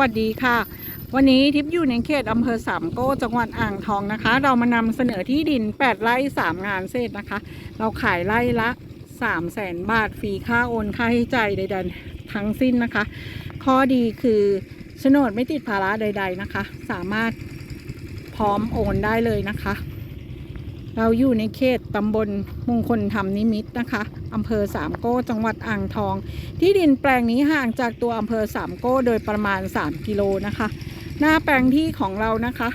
วัสดีค่ะ วันนี้ทิพย์อยู่ในเขตอำเภอสามโก้จังหวัดอ่างทองนะคะ เรามานำเสนอที่ดิน 8 ไร่3 งานเศษนะคะ เราขายไร่ละ 3 0 0แสนบาทฟรีค่าโอนค่าใช้จ่ายใดๆทั้งสิ้นนะคะ ข้อดีคือโฉนดไม่ติดภาระใด ๆนะคะ สามารถพร้อมโอนได้เลยนะคะ เราอยู่ในเขตตำบลมงคลธรรมนิมิตนะคะอำเภอสามโก้จังหวัดอ่างทอง ที่ดินแปลงนี้ห่างจากตัวอำเภอสามโก้โดยประมาณ 3 กิโลนะคะ หน้าแปลงที่ของเรานะคะ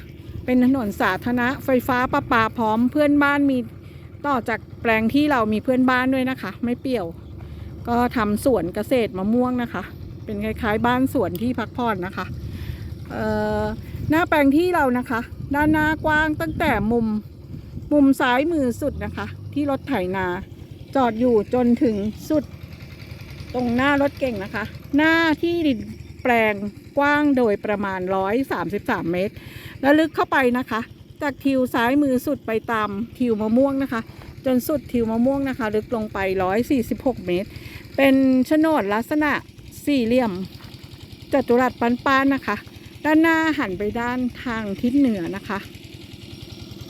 เป็นถนนสาธารณะไฟฟ้าประปาพร้อมเพื่อนบ้านมีต่อจากแปลงที่เรามีเพื่อนบ้านด้วยนะคะ ไม่เปี่ยว ก็ทำสวนเกษตรมะม่วงนะคะ เป็นคล้ายๆ บ้านสวนที่พักผ่อนนะคะเอ่อหน้าแปลงที่เรานะคะ ด้านหน้ากว้างตั้งแต่มุม มุมซ้ายมือสุดนะคะ ที่รถไถนา จอดอยู่จนถึงสุด ตรงหน้ารถเก่งนะคะ หน้าที่ดินแปลงกว้างโดยประมาณ 133 เมตร และลึกเข้าไปนะคะ จากทิวซ้ายมือสุดไปตามทิวมะม่วงนะคะ จนสุดทิวมะม่วงนะคะ ลึกลงไป 146 เมตร เป็นโฉนดลักษณะสี่เหลี่ยมจัตุรัสปันป้านๆนะคะ ด้านหน้าหันไปด้านทางทิศเหนือนะคะ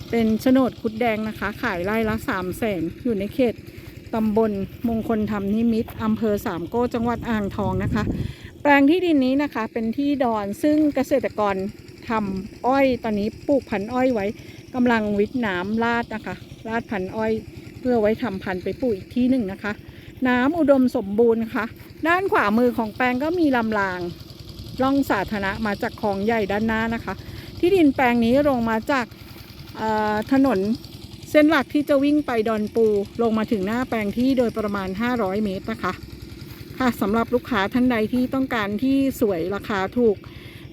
เป็นโฉนดคุดแดงนะคะ ขายไร่ละสามแสนอยู่ในเขตตำบลมงคลธรรมนิมิตอำเภอสามโก้จังหวัดอ่างทองนะคะ แปลงที่ดินนี้นะคะเป็นที่ดอนซึ่งเกษตรกรทำอ้อยตอนนี้ปลูกพันธุ์อ้อยไว้กำลังวิทน้ำลาดนะคะลาดพันธุ์อ้อย เพื่อไว้ทำพันธุ์ไปปลูกอีกที่หนึ่งนะคะ น้ำอุดมสมบูรณ์นะคะ ด้านขวามือของแปลงก็มีลำรางล่องสาธารณะมาจากคลองใหญ่ด้านหน้านะคะ ที่ดินแปลงนี้ลงมาจาก ถนนเส้นหลักที่จะวิ่งไปดอนปูลงมาถึงหน้าแปลงที่โดยประมาณ 500 เมตรนะคะค่ะสำหรับลูกค้าท่านใดที่ต้องการที่สวยราคาถูก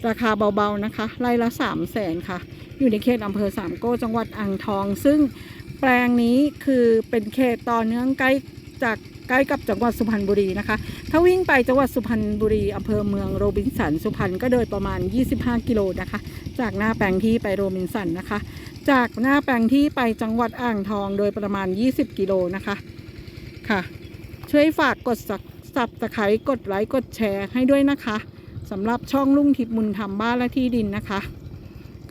ราคาเบาๆนะคะไร่ละ 3 0 0แสนค่ะ อยู่ในเขตอำเภอสามโก้จังหวัดอ่างทอง ซึ่งแปลงนี้คือเป็นเขตต่อเนื่องใกล้จากใกล้กับจังหวัดสุพรรณบุรีนะคะ ถ้าวิ่งไปจังหวัดสุพรรณบุรีอำเภอเมืองโรบินสันสุพรรณก็โดยประมาณ 25 กิโลนะคะ จากหน้าแปลงที่ไปโรบินสันนะคะ จากหน้าแปลงที่ไปจังหวัดอ่างทองโดยประมาณ 20 กิโลนะคะค่ะ ช่วยฝากกดสับตะไคร้กดไลค์กดแชร์ให้ด้วยนะคะสำหรับช่องลุ่งทิพย์มุนทำบ้านและที่ดินนะคะ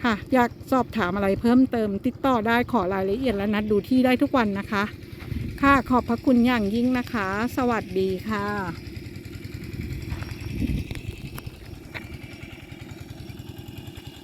ค่ะ อยากสอบถามอะไรเพิ่มเติม ติดต่อได้ขอรายละเอียดและนัดดูที่ได้ทุกวันนะคะ ค่ะขอบพระคุณอย่างยิ่งนะคะ สวัสดีค่ะ